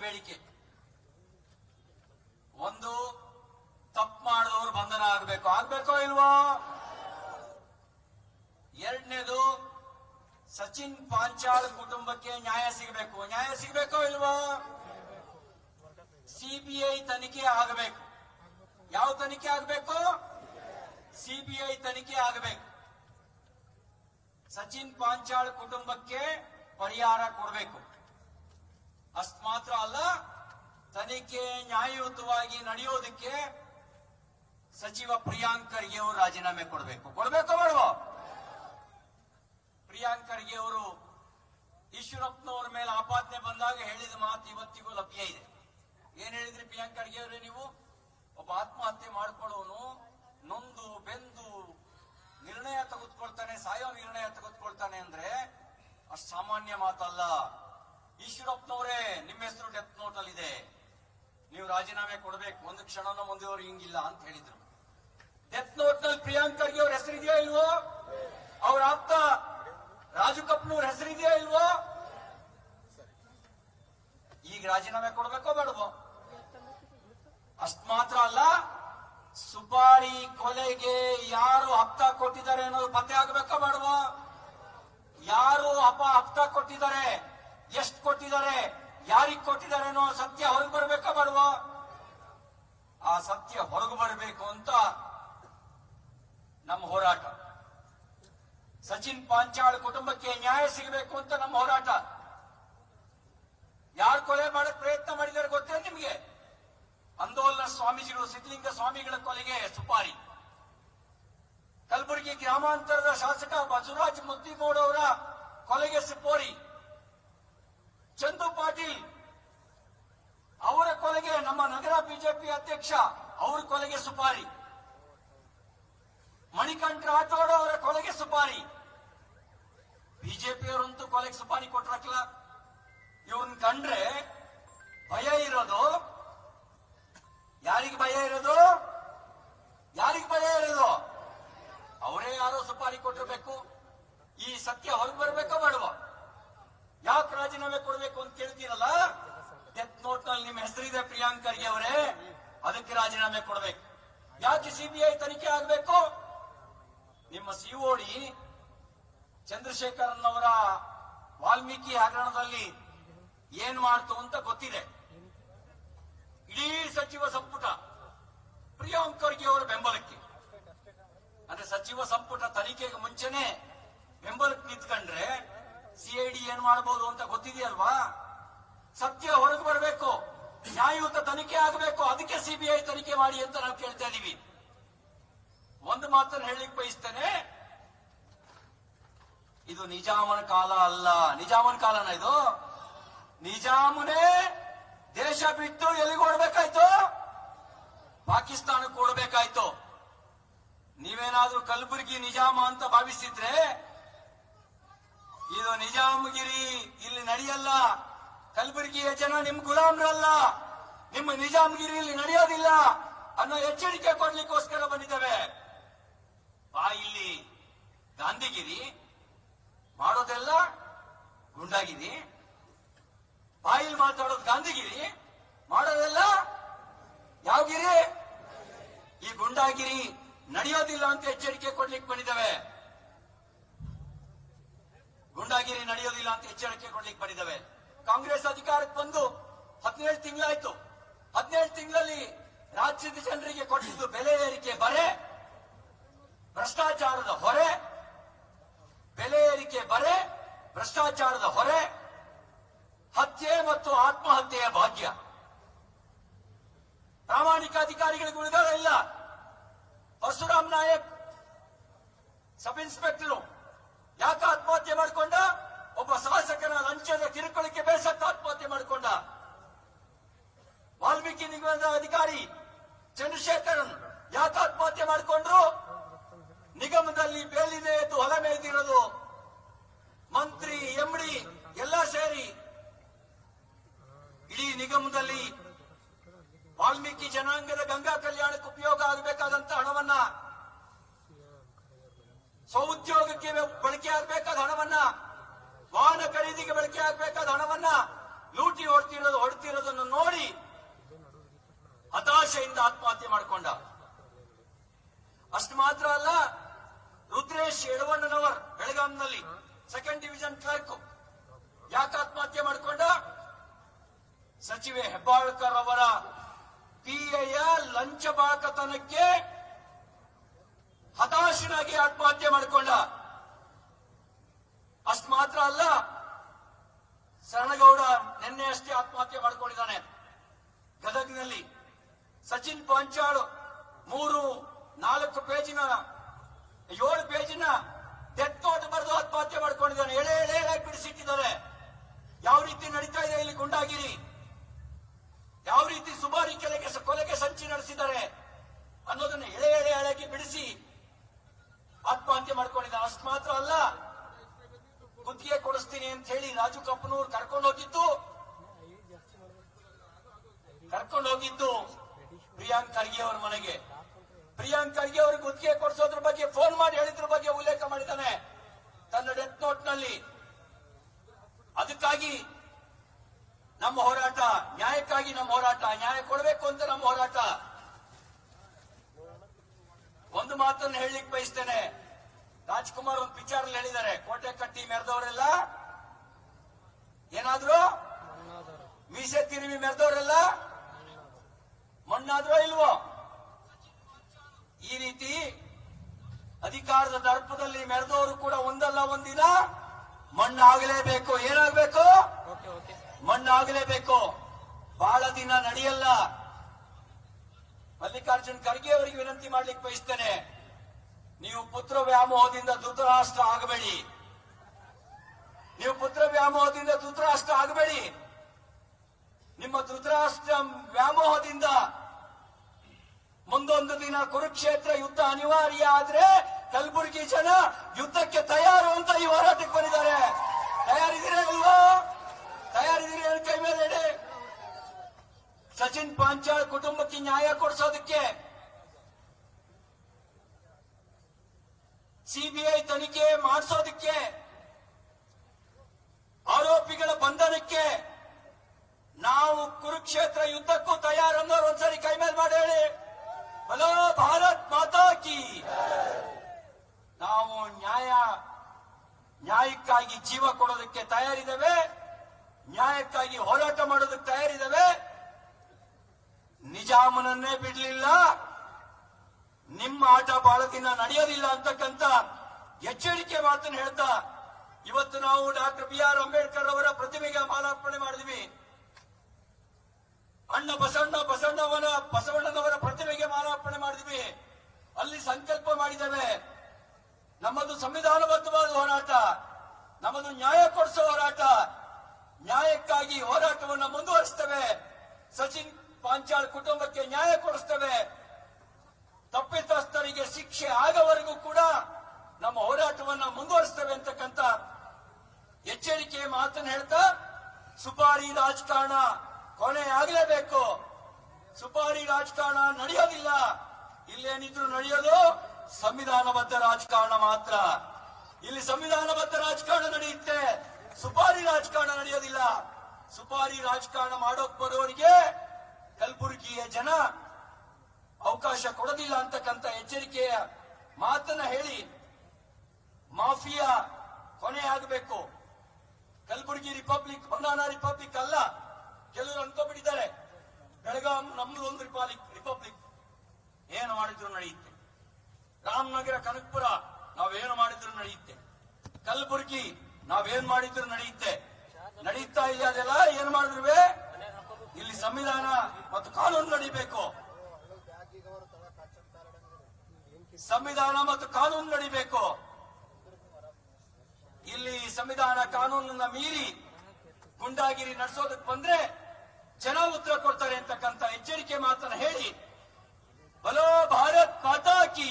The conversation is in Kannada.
ಬೇಡಿಕೆ. ಒಂದು, ತಪ್ಪು ಮಾಡಿದವರು ಬಂಧನ ಆಗ್ಬೇಕು. ಆಗ್ಬೇಕೋ ಇಲ್ವೋ? ಎರಡನೇದು, ಸಚಿನ್ ಪಾಂಚಾಳ್ ಕುಟುಂಬಕ್ಕೆ ನ್ಯಾಯ ಸಿಗಬೇಕು. ನ್ಯಾಯ ಸಿಗಬೇಕೋ ಇಲ್ವೋ? ಸಿಬಿಐ ತನಿಖೆ ಆಗಬೇಕು. ಯಾವ ತನಿಖೆ ಆಗಬೇಕು? ಸಿಬಿಐ ತನಿಖೆ ಆಗಬೇಕು. ಸಚಿನ್ ಪಾಂಚಾಳ್ ಕುಟುಂಬಕ್ಕೆ ಪರಿಹಾರ ಕೊಡಬೇಕು. ಅಷ್ಟ್ ಮಾತ್ರ ಅಲ್ಲ, ತನಿಖೆ ನ್ಯಾಯಯುತವಾಗಿ ನಡೆಯೋದಕ್ಕೆ ಸಚಿವ ಪ್ರಿಯಾಂಕ್ ಖರ್ಗೆ ಅವರು ರಾಜೀನಾಮೆ ಕೊಡಬೇಕು. ಕೊಡಬೇಕೋ ಬೇಡವೋ? ಪ್ರಿಯಾಂಕ್ ಖರ್ಗೆ ಅವರು ಈಶ್ವರಪ್ಪನವ್ರ ಮೇಲೆ ಆಪಾದನೆ ಬಂದಾಗ ಹೇಳಿದ ಮಾತು ಇವತ್ತಿಗೂ ಲಭ್ಯ ಇದೆ. ಏನ್ ಹೇಳಿದ್ರಿ ಪ್ರಿಯಾಂಕ್ ಖರ್ಗೆ ಅವರೇ ನೀವು? ಒಬ್ಬ ಆತ್ಮಹತ್ಯೆ ಮಾಡ್ಕೊಳ್ಳೋನು ನೊಂದು ಬೆಂದು ನಿರ್ಣಯ ತೆಗೆದುಕೊಳ್ತಾನೆ, ಸಾಯೋ ನಿರ್ಣಯ ತೆಗೆದುಕೊಳ್ತಾನೆ ಅಂದ್ರೆ ಅಷ್ಟು ಸಾಮಾನ್ಯ ಮಾತಲ್ಲ. ಈಶ್ವರಪ್ಪನವರೇ ನಿಮ್ಮ ಹೆಸರು ಡೆತ್ ನೋಟ್ ಅಲ್ಲಿ ಇದೆ. ನೀವು ರಾಜೀನಾಮೆ ಕೊಡಬೇಕು, ಒಂದು ಕ್ಷಣನೂ ಮುಂದೆಯವರು ಹಿಂಗಿಲ್ಲ ಅಂತ ಹೇಳಿದ್ರು. ಡೆತ್ ನೋಟ್ನಲ್ಲಿ ಅವ್ರ ಹೆಸರಿದೆಯಾ ಇಲ್ವೋ? ಅವ್ರ ಆಪ್ತ ರಾಜು ಕಪ್ನವ್ರ ಹೆಸರಿದೆಯಾ ಇಲ್ವೋ? ಈಗ ರಾಜೀನಾಮೆ ಕೊಡ್ಬೇಕೋ ಬೇಡವೋ? ಅಷ್ಟ್ ಮಾತ್ರ ಅಲ್ಲ, ಸುಪಾರಿ ಕೊಲೆಗೆ ಯಾರು ಹಪ್ತ ಕೊಟ್ಟಿದ್ದಾರೆ ಅನ್ನೋದು ಪತ್ತೆ ಆಗಬೇಕೋ ಬೇಡವೋ? ಯಾರು ಅಪ ಹಪ್ತ ಕೊಟ್ಟಿದ್ದಾರೆ? ಎಷ್ಟು ಕೊಟ್ಟಿದ್ದಾರೆ? ಯಾರಿಗ್ ಕೊಟ್ಟಿದ್ದಾರೆ ಅನ್ನೋ ಸತ್ಯ ಹೊರಗೆ ಬರ್ಬೇಕಾ ಬಡವ ಆ ಸತ್ಯ ಹೊರಗೆ ಬರಬೇಕು ಅಂತ ನಮ್ಮ ಹೋರಾಟ. ಸಚಿನ್ ಪಾಂಚಾಳ್ ಕುಟುಂಬಕ್ಕೆ ನ್ಯಾಯ ಸಿಗಬೇಕು ಅಂತ ನಮ್ಮ ಹೋರಾಟ. ಯಾರು ಕೊಲೆ ಮಾಡಕ್ ಪ್ರಯತ್ನ ಮಾಡಿದ್ದಾರೆ ಗೊತ್ತೇ ನಿಮ್ಗೆ? ಅಂದೋಲನ ಸ್ವಾಮೀಜಿಗಳು, ಸಿದ್ಧಲಿಂಗ ಸ್ವಾಮಿಗಳ ಕೊಲೆಗೆ ಸುಪಾರಿ. ಕಲಬುರಗಿ ಗ್ರಾಮಾಂತರದ ಶಾಸಕ ಬಸವರಾಜ್ ಮುದ್ದಿಗೌಡ ಅವರ ಕೊಲೆಗೆ ಸುಪಾರಿ. ಚಂದು ಪಾಟೀಲ್ ಅವರ ಕೊಲೆಗೆ ನಮ್ಮ ನಗರ ಬಿಜೆಪಿ ಅಧ್ಯಕ್ಷ ಅವರ ಕೊಲೆಗೆ ಸುಪಾರಿ. ಮಣಿಕಂಠ ರಾಠೋಡ್ ಅವರ ಕೊಲೆಗೆ ಸುಪಾರಿ. ಬಿಜೆಪಿಯವರಂತೂ ಕೊಲೆಗೆ ಸುಪಾರಿ ಕೊಟ್ರಕ್ಲ. ಇವನ್ ಕಂಡ್ರೆ ಭಯ ಇರೋದು. ಯಾರಿಗೆ ಭಯ ಇರೋದು? ಯಾರಿಗೆ ಭಯ ಇರೋದು? ಅವರೇ ಯಾರೋ ಸುಪಾರಿ ಕೊಟ್ಟಿರ್ಬೇಕು. ಈ ಸತ್ಯ ಹೊರಗೆ ಬರಬೇಕೋ ಬೇಡವ ಯಾಕೆ ರಾಜೀನಾಮೆ ಕೊಡಬೇಕು ಅಂತ ಕೇಳ್ತೀರಲ್ಲ ಡೆತ್ ನೋಟ್ನಲ್ಲಿ ನಿಮ್ಮ ಹೆಸರಿದೆ ಪ್ರಿಯಾಂಕ್ ಖರ್ಗೆ ಅವರೇ ಅದಕ್ಕೆ ರಾಜೀನಾಮೆ ಕೊಡಬೇಕು. ಯಾಕೆ ಸಿಬಿಐ ತನಿಖೆ ಆಗಬೇಕು? ನಿಮ್ಮ ಸಿಒಡಿ ಚಂದ್ರಶೇಖರನ್ ಅವರ ವಾಲ್ಮೀಕಿ ಹಗರಣದಲ್ಲಿ ಏನ್ ಮಾಡ್ತು ಅಂತ ಗೊತ್ತಿದೆ. ಇಡೀ ಸಚಿವ ಸಂಪುಟ, ಪ್ರಿಯಾಂಕ್ ಖರ್ಗೆ ಅವರ ಬೆಂಬಲಕ್ಕೆ. ಅಂದ್ರೆ ಸಚಿವ ಸಂಪುಟ ತನಿಖೆಗೆ ಮುಂಚೆನೆ ಬೆಂಬಲಕ್ಕೆ ನಿಂತ್ಕೊಂಡ್ರೆ ಸಿಐಡಿ ಏನ್ ಮಾಡಬಹುದು ಅಂತ ಗೊತ್ತಿದೆಯಲ್ವಾ? ಸತ್ಯ ಹೊರಗೆ ಬರಬೇಕು. ನ್ಯಾಯಯುತ ತನಿಖೆ ಆಗಬೇಕು. ಅದಕ್ಕೆ ಸಿಬಿಐ ತನಿಖೆ ಮಾಡಿ ಅಂತ ನಾವು ಕೇಳ್ತಾ ಇದೀವಿ. ಒಂದು ಮಾತನ್ನು ಹೇಳಲಿಕ್ಕೆ ಬಯಸ್ತೇನೆ. ಇದು ನಿಜಾಮನ ಕಾಲ ಅಲ್ಲ. ನಿಜಾಮನ ಕಾಲನ ಇದು? ನಿಜಾಮನೇ ದೇಶ ಬಿಟ್ಟು ಎಲ್ಲಿಗೆ ಓಡ್ಬೇಕಾಯ್ತು? ಪಾಕಿಸ್ತಾನಕ್ಕೆ ಓಡಬೇಕಾಯ್ತು. ನೀವೇನಾದ್ರೂ ಕಲಬುರಗಿ ನಿಜಾಮ ಅಂತ ಭಾವಿಸಿದ್ರೆ, ಇದು ನಿಜಾಮಗಿರಿ ಇಲ್ಲಿ ನಡೆಯಲ್ಲ. ಕಲಬುರಗಿಯ ಜನ ನಿಮ್ ಗುಲಾಮ್ರಲ್ಲ. ನಿಮ್ಮ ನಿಜಾಮ್ಗಿರಿ ಇಲ್ಲಿ ನಡೆಯೋದಿಲ್ಲ ಅನ್ನೋ ಎಚ್ಚರಿಕೆ ಕೊಡ್ಲಿಕ್ಕೋಸ್ಕರ ಬಂದಿದ್ದೇವೆ. ಬಾ ಇಲ್ಲಿ, ಗಾಂಧಿಗಿರಿ, ಮಾಡೋದೆಲ್ಲ ಗುಂಡಾಗಿರಿ. ಬಾಯಿಲ್ ಮಾತಾಡೋದು ಗಾಂಧಿಗಿರಿ, ಮಾಡೋದೆಲ್ಲ ಯಾವ ಗಿರಿ ಈ ಗುಂಡಾಗಿರಿ ನಡೆಯೋದಿಲ್ಲ ಅಂತ ಎಚ್ಚರಿಕೆ ಕೊಡ್ಲಿಕ್ಕೆ ಬಂದಿದ್ದೇವೆ. ಗುಂಡಾಗಿರಿ ನಡೆಯೋದಿಲ್ಲ ಅಂತ ಎಚ್ಚರಿಕೆ ಕೊಡ್ಲಿಕ್ಕೆ ಬಂದಿದ್ದೇವೆ. ಕಾಂಗ್ರೆಸ್ ಅಧಿಕಾರಕ್ಕೆ ಬಂದು ಹದಿನೇಳು ತಿಂಗಳಾಯ್ತು. ಹದಿನೇಳು ತಿಂಗಳಲ್ಲಿ ರಾಜ್ಯದ ಜನರಿಗೆ ಕೊಟ್ಟಿದ್ದು ಬೆಲೆ ಏರಿಕೆ ಬರೆ, ಭ್ರಷ್ಟಾಚಾರದ ಹೊರೆ, ಬೆಲೆ ಏರಿಕೆ ಬರೆ, ಭ್ರಷ್ಟಾಚಾರದ ಹೊರೆ, ಹತ್ಯೆ ಮತ್ತು ಆತ್ಮಹತ್ಯೆಯ ಭಾಗ್ಯ. ಪ್ರಾಮಾಣಿಕ ಅಧಿಕಾರಿಗಳಿಗೆ ಉಳಿದಾರ ಇಲ್ಲ. ಪರಶುರಾಮ್ ನಾಯಕ್ ಸಬ್ ಇನ್ಸ್ಪೆಕ್ಟರ್ ಯಾಕೆ ಆತ್ಮಹತ್ಯೆ ಮಾಡಿಕೊಂಡ? ಒಬ್ಬ ಶಾಸಕನ ಲಂಚದ ಕಿರುಕುಳಕ್ಕೆ ಬೇಸತ್ತ ಆತ್ಮಹತ್ಯೆ ಮಾಡಿಕೊಂಡ. ವಾಲ್ಮೀಕಿ ನಿಗಮದ ಅಧಿಕಾರಿ ಚಂದ್ರಶೇಖರನ್ ಯಾಕೆ ಆತ್ಮಹತ್ಯೆ ಮಾಡಿಕೊಂಡ್ರು? ನಿಗಮದಲ್ಲಿ ಬೇಲಿದೆ ಎಂದು ಹೊಲ ಮೇಯ್ದಿರೋದು ಮಂತ್ರಿ ಎಂಡಿ ಎಲ್ಲ ಸೇರಿ. ಇಡೀ ನಿಗಮದಲ್ಲಿ ವಾಲ್ಮೀಕಿ ಜನಾಂಗದ ಗಂಗಾ ಕಲ್ಯಾಣಕ್ಕೆ ಉಪಯೋಗ ಆಗಬೇಕಾದಂತ ಹಣವನ್ನ ಸ್ವಉದ್ಯೋಗಕ್ಕೆ ಬಳಕೆ ಆಗಬೇಕಾದ ಹಣವನ್ನ, ವಾಹನ ಖರೀದಿಗೆ ಬಳಕೆ ಆಗಬೇಕಾದ ಹಣವನ್ನ ಲೂಟಿ ಹೊಡ್ತಿರೋದು ಹೊಡ್ತಿರೋದು ಮಾಡಿಕೊಂಡ. ಅಷ್ಟು ಮಾತ್ರ ಅಲ್ಲ, ರುದ್ರೇಶ್ ಯಡವಣ್ಣನವರ್ ಬೆಳಗಾಂನಲ್ಲಿ ಸೆಕೆಂಡ್ ಡಿವಿಷನ್ ಕ್ಲರ್ಕ್ ಯಾಕೆ ಆತ್ಮಹತ್ಯೆ ಮಾಡಿಕೊಂಡ? ಸಚಿವೆ ಹೆಬ್ಬಾಳ್ಕರ್ ಅವರ ಪಿಎಯ ಲಂಚ ಬಾಕತನಕ್ಕೆ ಹತಾಶನಾಗಿ ಆತ್ಮಹತ್ಯೆ ಮಾಡಿಕೊಂಡ. ಅಷ್ಟು ಮಾತ್ರ ಅಲ್ಲ, ಶರಣಗೌಡ ನಿನ್ನೆ ಅಷ್ಟೇ ಆತ್ಮಹತ್ಯೆ ಮಾಡಿಕೊಂಡಿದ್ದಾನೆ. ಸಚಿನ್ ಪಂಚಾಳು ಮೂರು, ನಾಲ್ಕು ಪೇಜಿನ, ಏಳು ಪೇಜಿನ ಡೆತ್ ನೋಟ್ ಬರೆದು ಆತ್ಮಹತ್ಯೆ ಮಾಡ್ಕೊಂಡಿದ್ದಾನೆ. ಎಳೆ ಎಳೆ ಎಳೆಯಾಗಿ ಬಿಡಿಸಿಟ್ಟಿದ್ದಾರೆ. ಯಾವ ರೀತಿ ನಡೀತಾ ಇದೆ ಇಲ್ಲಿ ಗುಂಡಾಗಿರಿ? ಯಾವ ರೀತಿ ಸುಮಾರಿ ಕೆಲೆಗೆ ಕೊಲೆಗೆ ಸಂಚಿ ನಡೆಸಿದ್ದಾರೆ ಅನ್ನೋದನ್ನ ಎಳೆ ಎಳೆ ಎಳೆಗೆ ಬಿಡಿಸಿ ಆತ್ಮಹತ್ಯೆ ಮಾಡ್ಕೊಂಡಿದ್ದಾನೆ ಅಷ್ಟು ಮಾತ್ರ ಅಲ್ಲ ಗುತ್ತಿಗೆ ಕೊಡಿಸ್ತೀನಿ ಅಂತ ಹೇಳಿ ರಾಜು ಕಪ್ಪನೂರ್ ಕರ್ಕೊಂಡು ಹೋಗಿದ್ದು ಕರ್ಕೊಂಡು ಹೋಗಿದ್ದು ಪ್ರಿಯಾಂಕ್ ಖರ್ಗೆ ಅವರ ಮನೆಗೆ ಪ್ರಿಯಾಂಕ್ ಖರ್ಗೆ ಅವರಿಗೆ ಗುತ್ತಿಗೆ ಕೊಡಿಸೋದ್ರ ಬಗ್ಗೆ ಫೋನ್ ಮಾಡಿ ಹೇಳಿದ್ರ ಬಗ್ಗೆ ಉಲ್ಲೇಖ ಮಾಡಿದ್ದಾನೆ. ತನ್ನ ಡೆತ್ ನೋಟ್ನಲ್ಲಿ. ಅದಕ್ಕಾಗಿ ನಮ್ಮ ಹೋರಾಟ, ನ್ಯಾಯಕ್ಕಾಗಿ ನಮ್ಮ ಹೋರಾಟ, ನ್ಯಾಯ ಕೊಡಬೇಕು ಅಂತ ನಮ್ಮ ಹೋರಾಟ. ಒಂದು ಮಾತನ್ನು ಹೇಳಲಿಕ್ಕೆ ಬಯಸ್ತೇನೆ. ರಾಜ್ಕುಮಾರ್ ಒಂದು ಪಿಕ್ಚರ್ ಹೇಳಿದ್ದಾರೆ. ಕೋಟೆ ಕಟ್ಟಿ ಮೆರೆದವರೆಲ್ಲ ಏನಾದ್ರು? ಮೀಸೆ ತಿರುವಿ ಮೆರೆದವರೆಲ್ಲ ಮಣ್ಣಾದ್ರೋ ಇಲ್ವೋ? ಈ ರೀತಿ ಅಧಿಕಾರದ ದರ್ಪದಲ್ಲಿ ಮೆರೆದವರು ಕೂಡ ಒಂದಲ್ಲ ಒಂದಿನ ಮಣ್ಣಾಗಲೇಬೇಕು. ಏನಾಗಬೇಕು? ಮಣ್ಣಾಗಲೇಬೇಕು. ಬಹಳ ದಿನ ನಡೆಯಲ್ಲ. ಮಲ್ಲಿಕಾರ್ಜುನ್ ಖರ್ಗೆ ಅವರಿಗೆ ವಿನಂತಿ ಮಾಡ್ಲಿಕ್ಕೆ ಬಯಸ್ತೇನೆ. ನೀವು ಪುತ್ರ ವ್ಯಾಮೋಹದಿಂದ ಧೃತರಾಷ್ಟ್ರ ಆಗಬೇಡಿ. ನೀವು ಪುತ್ರ ವ್ಯಾಮೋಹದಿಂದ ಧೃತರಾಷ್ಟ್ರ ಆಗಬೇಡಿ. ನಿಮ್ಮ ಧೃತರಾಷ್ಟ್ರ ವ್ಯಾಮೋಹದಿಂದ ಮುಂದೊಂದು ದಿನ ಕುರುಕ್ಷೇತ್ರ ಯುದ್ಧ ಅನಿವಾರ್ಯ ಆದ್ರೆ ಕಲಬುರಗಿ ಜನ ಯುದ್ಧಕ್ಕೆ ತಯಾರು ಅಂತ ಈ ಹೋರಾಟಕ್ಕೆ ಬಂದಿದ್ದಾರೆ. ತಯಾರಿದ್ದೀರಾ ಇಲ್ವಾ ತಯಾರಿದ್ದೀರಿ ಅಂತ ಕೈ ಮೇಲೆ ಹೇಳಿ ಸಚಿನ್ ಪಾಂಚಾಳ್ ಕುಟುಂಬಕ್ಕೆ ನ್ಯಾಯ ಕೊಡಿಸೋದಕ್ಕೆ ಸಿಬಿಐ ತನಿಖೆ ಮಾಡಿಸೋದಕ್ಕೆ ಆರೋಪಿಗಳ ಬಂಧನಕ್ಕೆ ನಾವು ಕುರುಕ್ಷೇತ್ರ ಯುದ್ಧಕ್ಕೂ ತಯಾರನ್ನೋರು ಒಂದ್ಸರಿ ಕೈ ಮೇಲೆ ಮಾಡಿ ಹೇಳಿ. ಬಲೋ ಭಾರತ್ ಮಾತಾ ಕಿ ನಾವು ನ್ಯಾಯ, ನ್ಯಾಯಕ್ಕಾಗಿ ಜೀವ ಕೊಡೋದಕ್ಕೆ ತಯಾರಿದ್ದೇವೆ. ನ್ಯಾಯಕ್ಕಾಗಿ ಹೋರಾಟ ಮಾಡೋದಕ್ಕೆ ತಯಾರಿದ್ದೇವೆ. ನಿಜಾಮನನ್ನೇ ಬಿಡಲಿಲ್ಲ. ನಿಮ್ಮ ಆಟ ಬಹಳ ನಡೆಯೋದಿಲ್ಲ ಅಂತಕ್ಕಂಥ ಎಚ್ಚರಿಕೆ ಮಾತನ್ನು ಹೇಳ್ತಾ, ಇವತ್ತು ನಾವು ಡಾಕ್ಟರ್ ಬಿ ಆರ್ ಅಂಬೇಡ್ಕರ್ ಅವರ ಪ್ರತಿಮೆಗೆ ಮಾಲಾರ್ಪಣೆ ಮಾಡಿದ್ವಿ. ಅಣ್ಣ ಬಸವಣ್ಣ, ಬಸವಣ್ಣವರ, ಬಸವಣ್ಣನವರ ಪ್ರತಿಮೆಗೆ ಮಾಲಾರ್ಪಣೆ ಮಾಡಿದ್ವಿ. ಅಲ್ಲಿ ಸಂಕಲ್ಪ ಮಾಡಿದ್ದೇವೆ. ನಮ್ಮದು ಸಂವಿಧಾನಬದ್ಧವಾದ ಹೋರಾಟ, ನಮ್ಮದು ನ್ಯಾಯ ಕೊಡಿಸೋ ಹೋರಾಟ, ನ್ಯಾಯಕ್ಕಾಗಿ ಹೋರಾಟವನ್ನು ಮುಂದುವರಿಸ್ತೇವೆ. ಸಚಿನ್ ಪಾಂಚಾಳ್ ಕುಟುಂಬಕ್ಕೆ ನ್ಯಾಯ ಕೊಡಿಸ್ತೇವೆ. ತಪ್ಪಿತಸ್ಥರಿಗೆ ಶಿಕ್ಷೆ ಆಗವರೆಗೂ ಕೂಡ ನಮ್ಮ ಹೋರಾಟವನ್ನು ಮುಂದುವರಿಸ್ತೇವೆ ಅಂತಕ್ಕಂಥ ಎಚ್ಚರಿಕೆಯ ಮಾತನ್ನು ಹೇಳ್ತಾ, ಸುಪಾರಿ ರಾಜಕಾರಣ ಕೊನೆ ಆಗಲೇಬೇಕು. ಸುಪಾರಿ ರಾಜಕಾರಣ ನಡೆಯೋದಿಲ್ಲ. ಇಲ್ಲೇನಿದ್ರು ನಡೆಯೋದು ಸಂವಿಧಾನಬದ್ಧ ರಾಜಕಾರಣ ಮಾತ್ರ. ಇಲ್ಲಿ ಸಂವಿಧಾನಬದ್ಧ ರಾಜಕಾರಣ ನಡೆಯುತ್ತೆ. ಸುಪಾರಿ ರಾಜಕಾರಣ ನಡೆಯೋದಿಲ್ಲ. ಸುಪಾರಿ ರಾಜಕಾರಣ ಮಾಡೋಕ್ ಬರೋರಿಗೆ ಕಲಬುರಗಿಯ ಜನ ಅವಕಾಶ ಕೊಡೋದಿಲ್ಲ ಅಂತಕ್ಕಂಥ ಎಚ್ಚರಿಕೆಯ ಮಾತನ್ನ ಹೇಳಿ ಮಾಫಿಯಾ ಕೊನೆ ಆಗಬೇಕು. ಕಲಬುರಗಿ ರಿಪಬ್ಲಿಕ್ ಬಂಗಾನ ರಿಪಬ್ಲಿಕ್ ಅಲ್ಲ. ಕೆಲವರು ಅನ್ಕೊಂಡ್ಬಿಟ್ಟಿದ್ದಾರೆ. ಬೆಳಗಾಂ ನಮ್ದು ಒಂದು ರಿಪಬ್ಲಿಕ್ ರಿಪಬ್ಲಿಕ್. ಏನು ಮಾಡಿದ್ರು ನಡೆಯುತ್ತೆ. ರಾಮನಗರ, ಕನಕಪುರ, ನಾವೇನು ಮಾಡಿದ್ರು ನಡೆಯುತ್ತೆ. ಕಲಬುರಗಿ, ನಾವೇನ್ ಮಾಡಿದ್ರು ನಡೆಯುತ್ತೆ. ನಡೀತಾ ಇಲ್ಲ ಅದೆಲ್ಲ, ಏನ್ ಮಾಡಿದ್ರುವೆ? ಇಲ್ಲಿ ಸಂವಿಧಾನ ಮತ್ತು ಕಾನೂನು ನಡೀಬೇಕು. ಸಂವಿಧಾನ ಮತ್ತು ಕಾನೂನು ನಡೀಬೇಕು. ಇಲ್ಲಿ ಸಂವಿಧಾನ ಕಾನೂನನ್ನ ಮೀರಿ ಗುಂಡಾಗಿರಿ ನಡೆಸೋದಕ್ಕೆ ಬಂದ್ರೆ ಜನ ಉತ್ತರ ಕೊಡ್ತಾರೆ ಅಂತಕ್ಕಂಥ ಎಚ್ಚರಿಕೆ ಮಾತನ್ನ ಹೇಳಿ. ಬಲೋ ಭಾರತ್ ಪಾತಾಕಿ